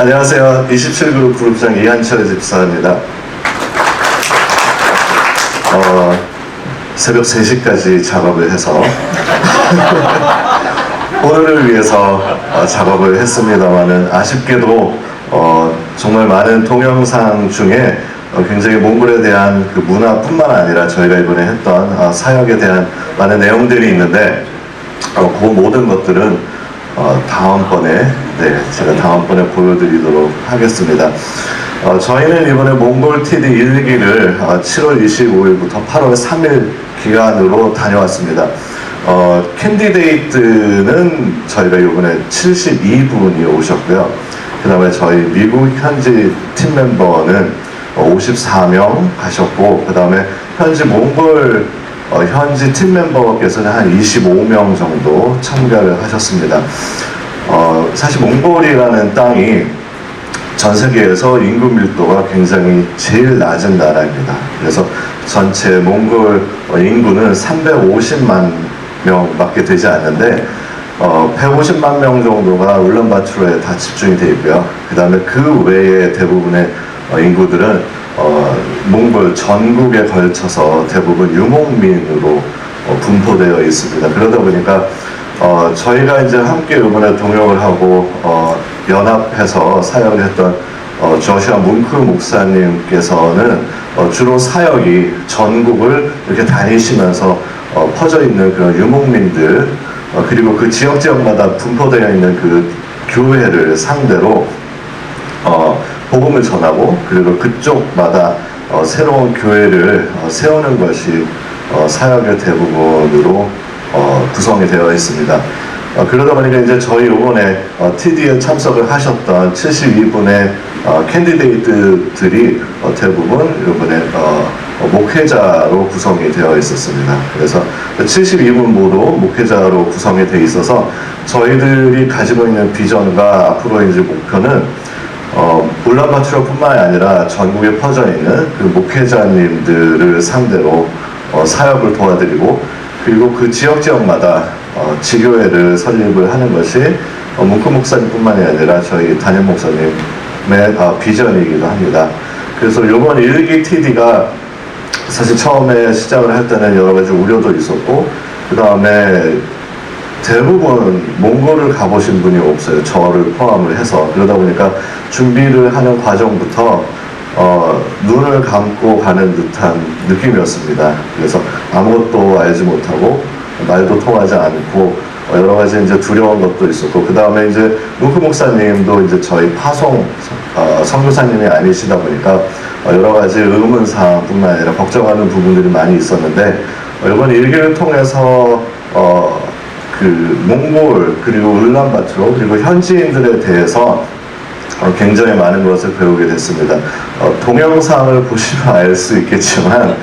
안녕하세요. 27그룹 그룹장 이한철 집사입니다. 어, 새벽 3시까지 작업을 해서 오늘을 위해서 어, 작업을 했습니다만은 아쉽게도 어, 정말 많은 동영상 중에 어, 굉장히 몽골에 대한 그 문화뿐만 아니라 저희가 이번에 했던 어, 사역에 대한 많은 내용들이 있는데 어, 그 모든 것들은 어, 다음번에 네 제가 다음번에 보여드리도록 하겠습니다. 어, 저희는 이번에 몽골 TD 1기를 어, 7월 25일부터 8월 3일 기간으로 다녀왔습니다. 어, 캔디데이트는 저희가 이번에 72분이 오셨고요. 그 다음에 저희 미국 현지 팀 멤버는 어, 54명 가셨고, 그 다음에 현지 몽골 어, 현지 팀 멤버께서는 한 25명 정도 참가를 하셨습니다. 어, 사실 몽골이라는 땅이 전 세계에서 인구 밀도가 굉장히 제일 낮은 나라입니다. 그래서 전체 몽골 어, 인구는 350만 명밖에 되지 않는데 어, 150만 명 정도가 울란바토르에 다 집중이 되어 있고요. 그 다음에 그 외에 대부분의 어, 인구들은 어, 몽골 전국에 걸쳐서 대부분 유목민으로 어, 분포되어 있습니다. 그러다 보니까 어, 저희가 이제 함께 이번에 동역을 하고 어, 연합해서 사역을 했던 어, 조시아 뭉크 목사님께서는 어, 주로 사역이 전국을 이렇게 다니시면서 어, 퍼져 있는 그런 유목민들 어, 그리고 그 지역 지역마다 분포되어 있는 그 교회를 상대로 어, 복음을 전하고 그리고 그쪽마다 어, 새로운 교회를 어, 세우는 것이 어, 사역의 대부분으로 어, 구성이 되어 있습니다. 어, 그러다 보니까 이제 저희 이번에 어, TD에 참석을 하셨던 72분의 어, 캔디데이트들이 어, 대부분 이번에 어, 어, 목회자로 구성이 되어 있었습니다. 그래서 72분 모두 목회자로 구성이 되어 있어서 저희들이 가지고 있는 비전과 앞으로 이제 목표는 어, 울란바토르뿐만 아니라 전국에 퍼져 있는 그 목회자님들을 상대로 어, 사역을 도와드리고 그리고 그 지역 지역마다 어, 지교회를 설립을 하는 것이 어, 뭉크 목사님뿐만이 아니라 저희 담임 목사님의 어, 비전이기도 합니다. 그래서 이번 일기 TD가 사실 처음에 시작을 할 때는 여러 가지 우려도 있었고 그 다음에 대부분 몽골을 가보신 분이 없어요. 저를 포함을 해서. 그러다 보니까 준비를 하는 과정부터 어, 눈을 감고 가는 듯한 느낌이었습니다. 그래서 아무것도 알지 못하고 말도 통하지 않고 어, 여러 가지 이제 두려운 것도 있었고 그 다음에 이제 루크 목사님도 이제 저희 파송 어, 선교사님이 아니시다 보니까 어, 여러 가지 의문사항뿐만 아니라 걱정하는 부분들이 많이 있었는데 어, 이번 일기를 통해서 어, 그 몽골 그리고 울란바토르 그리고 현지인들에 대해서 어, 굉장히 많은 것을 배우게 됐습니다. 어, 동영상을 보시면 알 수 있겠지만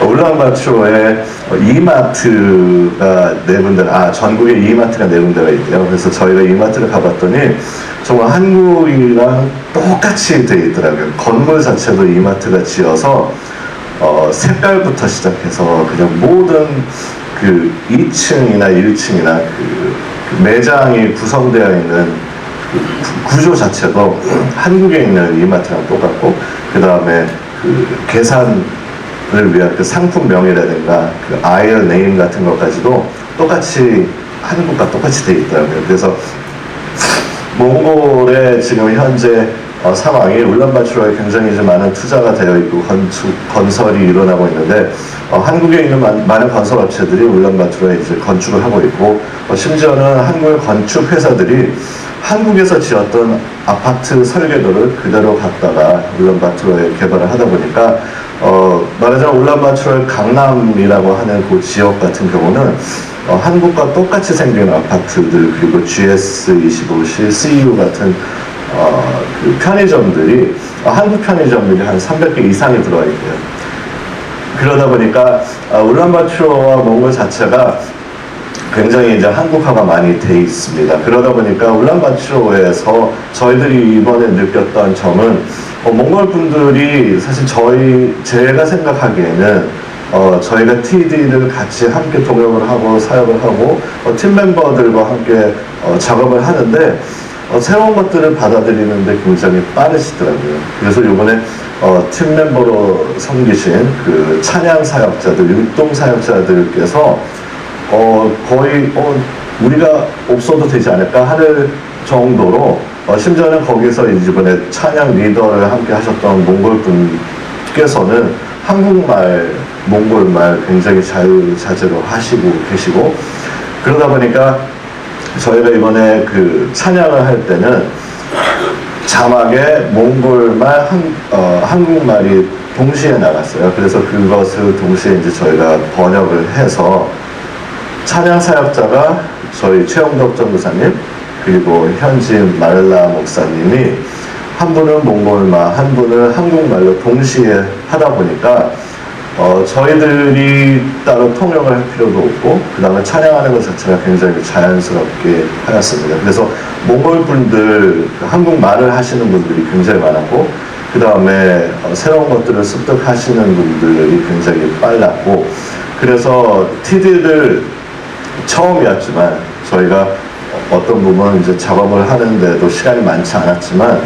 어, 울란바토르에 어, 이마트가 네 군데, 아 전국에 이마트가 네 군데가 있대요. 그래서 저희가 이마트를 가봤더니 정말 한국이랑 똑같이 돼 있더라고요. 건물 자체도 이마트가 지어서 어, 색깔부터 시작해서 그냥 모든 그 2층이나 1층이나 그, 그 매장이 구성되어 있는 그 구- 구조 자체도 한국에 있는 이마트랑 똑같고 그 다음에 그 계산을 위한 그 상품명이라든가 그 아이얼 네임 같은 것까지도 똑같이 한국과 똑같이 돼 있더라고요. 그래서 몽골의 지금 현재 어, 상황이 울란바토르에 굉장히 이제 많은 투자가 되어 있고 건축 건설이 일어나고 있는데 어, 한국에 있는 많- 많은 건설 업체들이 울란바토르에 이제 건축을 하고 있고 어, 심지어는 한국의 건축 회사들이 한국에서 지었던 아파트 설계도를 그대로 갖다가 울란바토르에 개발을 하다 보니까 어, 말하자면 울란바토르 강남이라고 하는 그 지역 같은 경우는 어, 한국과 똑같이 생긴 아파트들 그리고 GS25시, CU 같은 어, 그 편의점들이 어, 한국 편의점들이 한 300개 이상이 들어와 있고요. 그러다 보니까 어, 울란바토르와 몽골 자체가 굉장히 이제 한국화가 많이 돼 있습니다. 그러다 보니까 울란바토르에서 저희들이 이번에 느꼈던 점은 어, 몽골 분들이 사실 저희 제가 생각하기에는 어, 저희가 TD를 같이 함께 동역을 하고 사역을 하고 어, 팀 멤버들과 함께 어, 작업을 하는데 어, 어, 새로운 것들을 받아들이는데 굉장히 빠르시더라고요. 그래서 이번에 어, 팀 멤버로 섬기신 그 찬양 사역자들, 율동 사역자들께서 어, 거의 어, 우리가 없어도 되지 않을까 하는 정도로 어, 심지어는 거기서 이번에 찬양 리더를 함께 하셨던 몽골 분께서는 한국말, 몽골말 굉장히 자유자재로 하시고 계시고 그러다 보니까 저희가 이번에 그 찬양을 할 때는 자막에 몽골말, 한, 어, 한국말이 동시에 나갔어요. 그래서 그것을 동시에 이제 저희가 번역을 해서 찬양 사역자가 저희 최영덕 전도사님 그리고 현지 말라 목사님이 한 분은 몽골말, 한 분은 한국말로 동시에 하다 보니까 어, 저희들이 따로 통역을 할 필요도 없고 그 다음에 찬양하는 것 자체가 굉장히 자연스럽게 하였습니다. 그래서 몽골 분들, 한국 말을 하시는 분들이 굉장히 많았고 그 다음에 어, 새로운 것들을 습득하시는 분들이 굉장히 빨랐고 그래서 TD를 처음이었지만 저희가 어떤 부분 이제 작업을 하는데도 시간이 많지 않았지만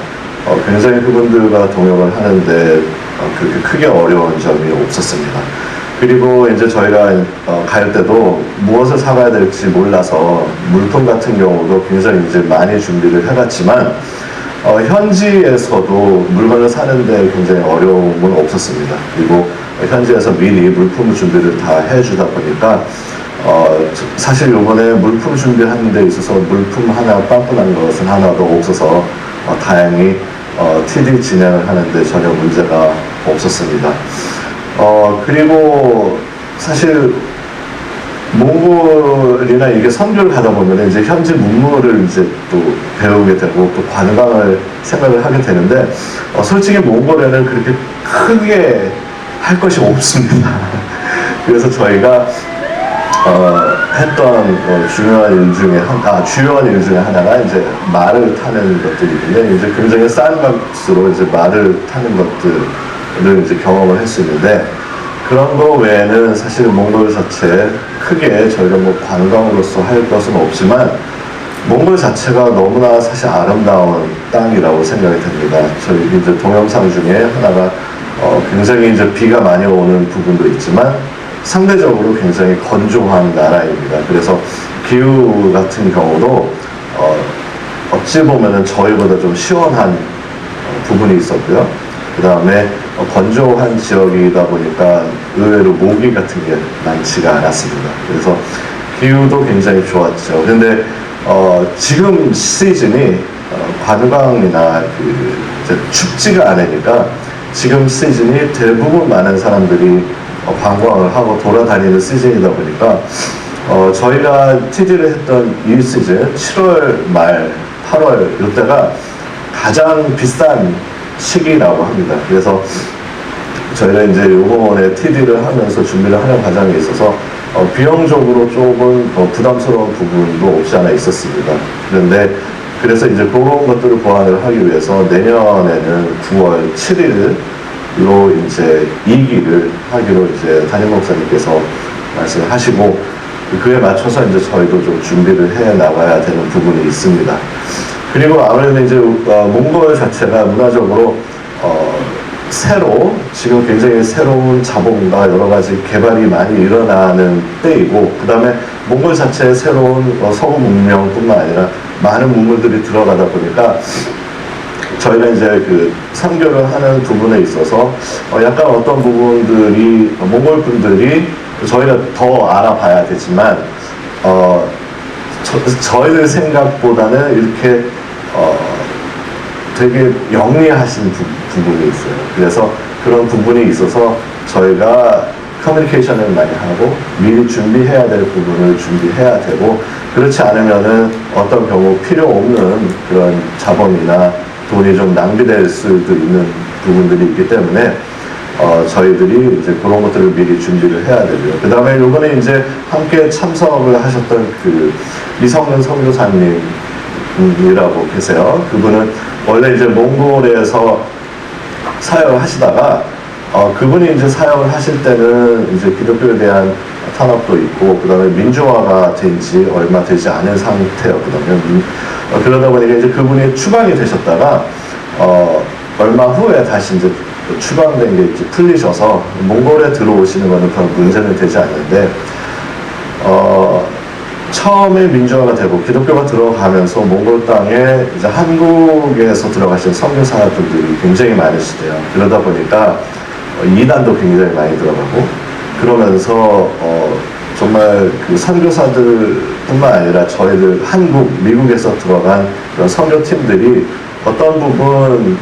어, 굉장히 그분들과 동역을 하는데 어, 그렇게 크게 어려운 점이 없었습니다. 그리고 이제 저희가 어, 갈 때도 무엇을 사가야 될지 몰라서 물품 같은 경우도 굉장히 이제 많이 준비를 해갔지만 어, 현지에서도 물건을 사는데 굉장히 어려움은 없었습니다. 그리고 현지에서 미리 물품 준비를 다 해주다 보니까 어, 저- 사실 이번에 물품 준비하는 데 있어서 물품 하나 빵꾸 난 것은 하나도 없어서 어, 다행히 어, TD 진행을 하는데 전혀 문제가 없었습니다. 어, 그리고 사실 몽골이나 이게 선교를 가다 보면 이제 현지 문물을 이제 또 배우게 되고 또 관광을 생각을 하게 되는데 어, 솔직히 몽골에는 그렇게 크게 할 것이 없습니다. 그래서 저희가 어, 했던 어, 중요한 일 중에 한, 아, 주요한 일 중에 하나가 이제 말을 타는 것들이는데 이제 굉장히 싼 값으로 이제 말을 타는 것들을 이제 경험을 했었는데 그런 거 외에는 사실 몽골 자체 크게 저희가 뭐 관광으로서 할 것은 없지만 몽골 자체가 너무나 사실 아름다운 땅이라고 생각이 됩니다. 저희 이제 동영상 중에 하나가 어, 굉장히 이제 비가 많이 오는 부분도 있지만 상대적으로 굉장히 건조한 나라입니다. 그래서 기후 같은 경우도 어, 어찌 보면은 저희보다 좀 시원한 어, 부분이 있었고요. 그 다음에 건조한 지역이다 보니까 의외로 모기 같은 게 많지가 않았습니다. 그래서 기후도 굉장히 좋았죠. 근데 어, 지금 시즌이 어, 관광이나 그 춥지가 않으니까 지금 시즌이 대부분 많은 사람들이 어, 관광을 하고 돌아다니는 시즌이다 보니까 어, 저희가 TD를 했던 이 시즌 7월 말 8월 이때가 가장 비싼 시기라고 합니다. 그래서 저희가 이제 요번에 TD를 하면서 준비를 하는 과정에 있어서 어, 비용적으로 조금 어, 부담스러운 부분도 없지 않아 있었습니다. 그런데 그래서 이제 그런 것들을 보완을 하기 위해서 내년에는 9월 7일 로 이제 2기를 하기로 이제 담임 목사님께서 말씀을 하시고 그에 맞춰서 이제 저희도 좀 준비를 해 나가야 되는 부분이 있습니다. 그리고 아무래도 이제 어, 몽골 자체가 문화적으로 어, 새로 지금 굉장히 새로운 자본과 여러 가지 개발이 많이 일어나는 때이고 그 다음에 몽골 자체에 새로운 어, 서구 문명뿐만 아니라 많은 문물들이 들어가다 보니까 저희가 이제 그 선교를 하는 부분에 있어서 어, 약간 어떤 부분들이 어, 몽골 분들이 저희가 더 알아봐야 되지만 어, 저, 저희들 생각보다는 이렇게 어, 되게 영리하신 부, 부분이 있어요. 그래서 그런 부분이 있어서 저희가 커뮤니케이션을 많이 하고 미리 준비해야 될 부분을 준비해야 되고 그렇지 않으면은 어떤 경우 필요 없는 그런 자본이나 돈이 좀 낭비될 수도 있는 부분들이 있기 때문에 어, 저희들이 이제 그런 것들을 미리 준비를 해야 되고요. 그 다음에 요번에 이제 함께 참석을 하셨던 그 이성근 선교사님이라고 계세요. 그분은 원래 이제 몽골에서 사역을 하시다가 어, 그분이 이제 사역을 하실 때는 이제 기독교에 대한 탄압도 있고 그다음에 민주화가 된 지 얼마 되지 않은 상태였거든요. 민- 어, 그러다 보니까 이제 그분이 추방이 되셨다가 어, 얼마 후에 다시 이제 추방된 게 이제 풀리셔서 몽골에 들어오시는 거는 별 문제는 되지 않는데 어, 처음에 민주화가 되고 기독교가 들어가면서 몽골 땅에 이제 한국에서 들어가신 선교사분들이 굉장히 많으시대요. 그러다 보니까 어, 이단도 굉장히 많이 들어가고 그러면서 어, 정말 그 선교사들뿐만 아니라 저희들 한국, 미국에서 들어간 그런 선교팀들이 어떤 부분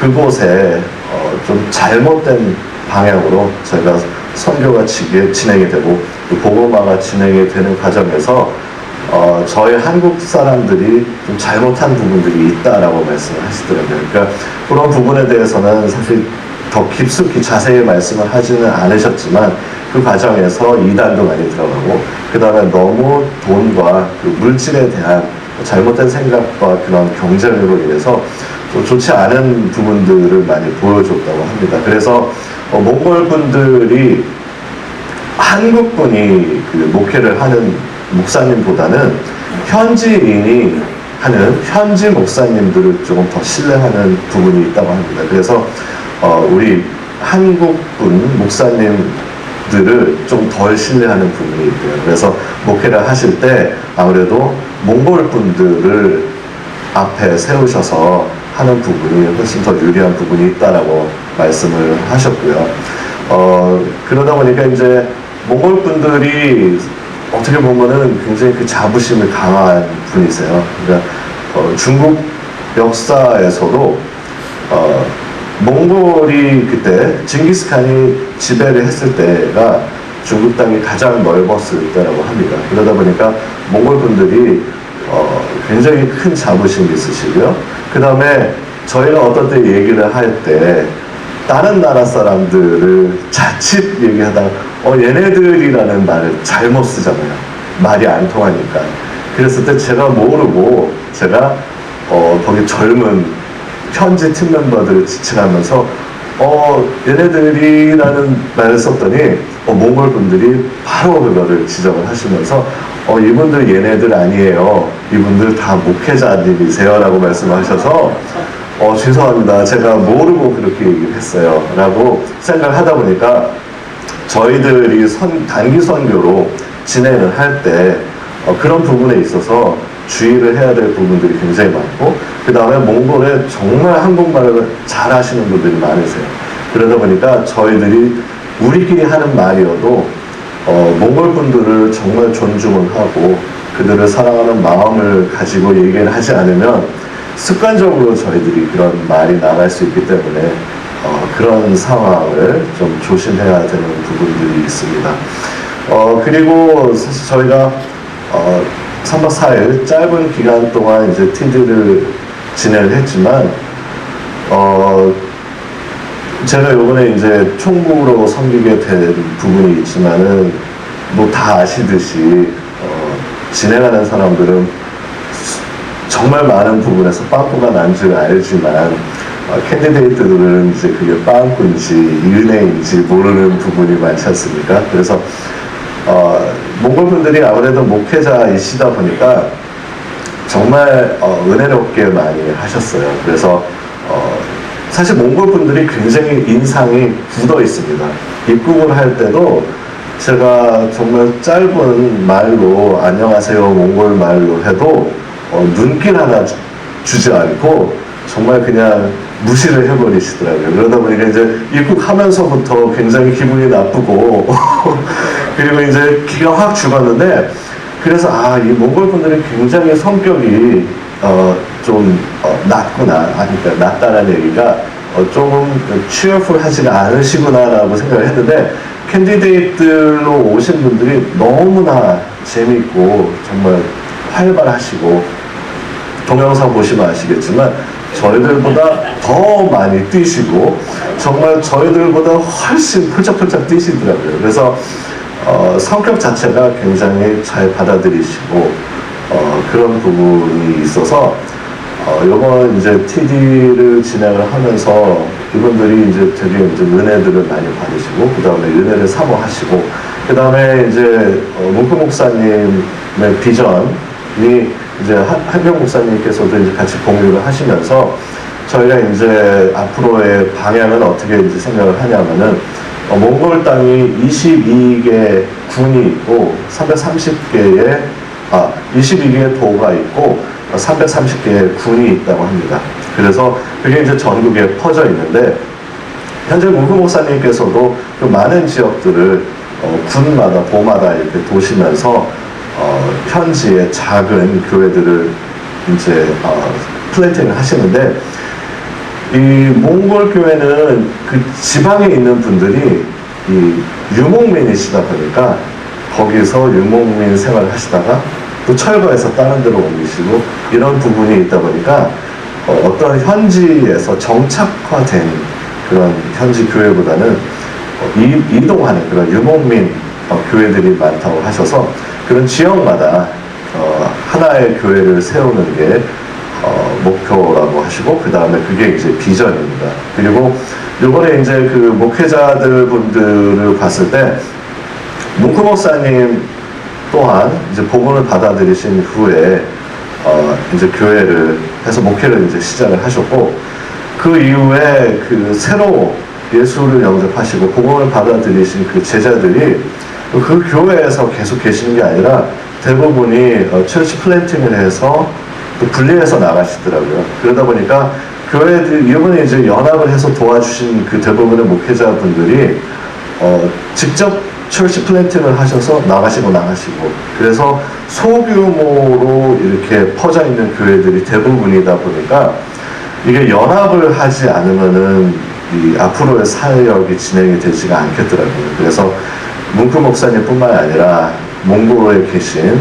그곳에 어, 좀 잘못된 방향으로 저희가 선교가 지- 진행이 되고 또 복음화가 진행이 되는 과정에서 어, 저희 한국 사람들이 좀 잘못한 부분들이 있다라고 말씀을 하시더라고요. 그러니까 그런 부분에 대해서는 사실 더 깊숙이 자세히 말씀을 하지는 않으셨지만 그 과정에서 이단도 많이 들어가고 그 다음에 너무 돈과 그 물질에 대한 잘못된 생각과 그런 경쟁으로 인해서 좀 좋지 않은 부분들을 많이 보여줬다고 합니다. 그래서 어, 몽골 분들이 한국 분이 그 목회를 하는 목사님보다는 현지인이 하는 현지 목사님들을 조금 더 신뢰하는 부분이 있다고 합니다. 그래서 어, 우리 한국 분 목사님 들을 좀 덜 신뢰하는 부분이 있고요. 그래서 목회를 하실 때 아무래도 몽골 분들을 앞에 세우셔서 하는 부분이 훨씬 더 유리한 부분이 있다라고 말씀을 하셨고요. 어, 그러다 보니까 이제 몽골 분들이 어떻게 보면은 굉장히 그 자부심이 강한 분이세요. 그러니까 어, 중국 역사에서도 어, 몽골이 그때 징기스칸이 지배를 했을 때가 중국 땅이 가장 넓었을 때라고 합니다. 그러다 보니까 몽골 분들이 어, 굉장히 큰 자부심이 있으시고요. 그 다음에 저희가 어떤 때 얘기를 할 때 다른 나라 사람들을 자칫 얘기하다가 어 얘네들이라는 말을 잘못 쓰잖아요. 말이 안 통하니까. 그랬을 때 제가 모르고 제가 어 거기 젊은 현지 팀 멤버들을 지칭하면서 어 얘네들이라는 말을 썼더니 어, 몽골 분들이 바로 그거를 지적을 하시면서 어 이분들 얘네들 아니에요. 이분들 다 목회자님이세요라고 말씀하셔서 어 죄송합니다. 제가 모르고 그렇게 얘기를 했어요. 라고 생각을 하다 보니까 저희들이 선, 단기 선교로 진행을 할때 어, 그런 부분에 있어서 주의를 해야 될 부분들이 굉장히 많고 그 다음에 몽골에 정말 한국말을 잘 하시는 분들이 많으세요. 그러다 보니까 저희들이 우리끼리 하는 말이어도 어, 몽골 분들을 정말 존중을 하고 그들을 사랑하는 마음을 가지고 얘기를 하지 않으면 습관적으로 저희들이 그런 말이 나갈 수 있기 때문에 어, 그런 상황을 좀 조심해야 되는 부분들이 있습니다. 어, 그리고 사실 저희가 어, 3박 4일 짧은 기간 동안 이제 TD를 진행을 했지만 어, 제가 요번에 이제 총무로 섬기게 된 부분이 있지만은 뭐 다 아시듯이 어, 진행하는 사람들은 정말 많은 부분에서 빵꾸가 난 줄 알지만 어, 캔디데이트들은 이제 그게 빵꾸인지 은혜인지 모르는 부분이 많지 않습니까? 그래서 어, 몽골 분들이 아무래도 목회자이시다 보니까 정말 어, 은혜롭게 많이 하셨어요. 그래서 어, 사실 몽골 분들이 굉장히 인상이 굳어 있습니다. 입국을 할 때도 제가 정말 짧은 말로 안녕하세요 몽골 말로 해도 어, 눈길 하나 주- 주지 않고 정말 그냥 무시를 해버리시더라고요. 그러다 보니까 이제 입국하면서부터 굉장히 기분이 나쁘고 그리고 이제 기가 확 죽었는데 그래서 아 이 몽골 분들이 굉장히 성격이 어, 좀 어, 낮구나 아 그러니까 낮다라는 얘기가 어, 조금 취업을하지가 않으시구나라고 생각을 했는데 캔디데이트로 오신 분들이 너무나 재밌고 정말 활발하시고 동영상 보시면 아시겠지만 저희들보다 더 많이 뛰시고 정말 저희들보다 훨씬 훌쩍훌쩍 뛰시더라고요. 그래서 어, 성격 자체가 굉장히 잘 받아들이시고 어, 그런 부분이 있어서 어, 요번 이제 TD를 진행을 하면서 이분들이 이제 되게 이제 은혜들을 많이 받으시고 그 다음에 은혜를 사모하시고 그 다음에 이제 어, 문크 목사님의 비전이 이제 한- 한경 목사님께서도 이제 같이 공유를 하시면서 저희가 이제 앞으로의 방향은 어떻게 이제 생각을 하냐면은 어, 몽골 땅이 22개 군이 있고 330개의 아 22개의 도가 있고 330개의 군이 있다고 합니다. 그래서 그게 이제 전국에 퍼져 있는데 현재 문구 목사님께서도 그 많은 지역들을 어, 군마다 도마다 이렇게 도시면서 어, 현지의 작은 교회들을 이제 어, 플랜팅을 하시는데 이 몽골 교회는 그 지방에 있는 분들이 이 유목민이시다 보니까 거기서 유목민 생활을 하시다가 또 철거해서 다른 데로 옮기시고 이런 부분이 있다 보니까 어, 어떤 현지에서 정착화된 그런 현지 교회보다는 어, 이, 이동하는 그런 유목민 어, 교회들이 많다고 하셔서 그런 지역마다 어, 하나의 교회를 세우는 게 어, 목표라고 하시고 그 다음에 그게 이제 비전입니다. 그리고 요번에 이제 그 목회자들 분들을 봤을 때 문구 목사님 또한 이제 복음을 받아들이신 후에 어, 이제 교회를 해서 목회를 이제 시작을 하셨고 그 이후에 그 새로 예수를 영접하시고 복음을 받아들이신 그 제자들이 그 교회에서 계속 계시는 게 아니라 대부분이 어, 철치 플랜팅을 해서 또 분리해서 나가시더라고요. 그러다 보니까 교회들 이번에 이제 연합을 해서 도와주신 그 대부분의 목회자분들이 어, 직접 철치 플랜팅을 하셔서 나가시고 나가시고 그래서 소규모로 이렇게 퍼져 있는 교회들이 대부분이다 보니까 이게 연합을 하지 않으면은 이 앞으로의 사역이 진행이 되지가 않겠더라고요. 그래서 문크 목사님뿐만 아니라 몽골에 계신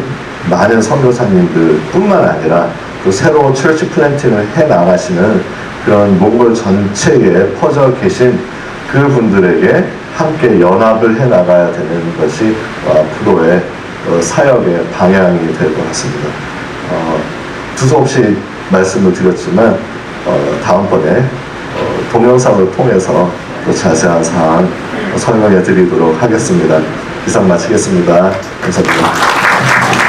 많은 선교사님들 뿐만 아니라 또 새로 철치 플랜팅을 해 나가시는 그런 몽골 전체에 퍼져 계신 그분들에게 함께 연합을 해 나가야 되는 것이 어, 앞으로의 어, 사역의 방향이 될 것 같습니다. 어, 두서없이 말씀을 드렸지만 어, 다음번에 어, 동영상을 통해서 또 자세한 사항 설명해 드리도록 하겠습니다. 이상 마치겠습니다. 감사합니다.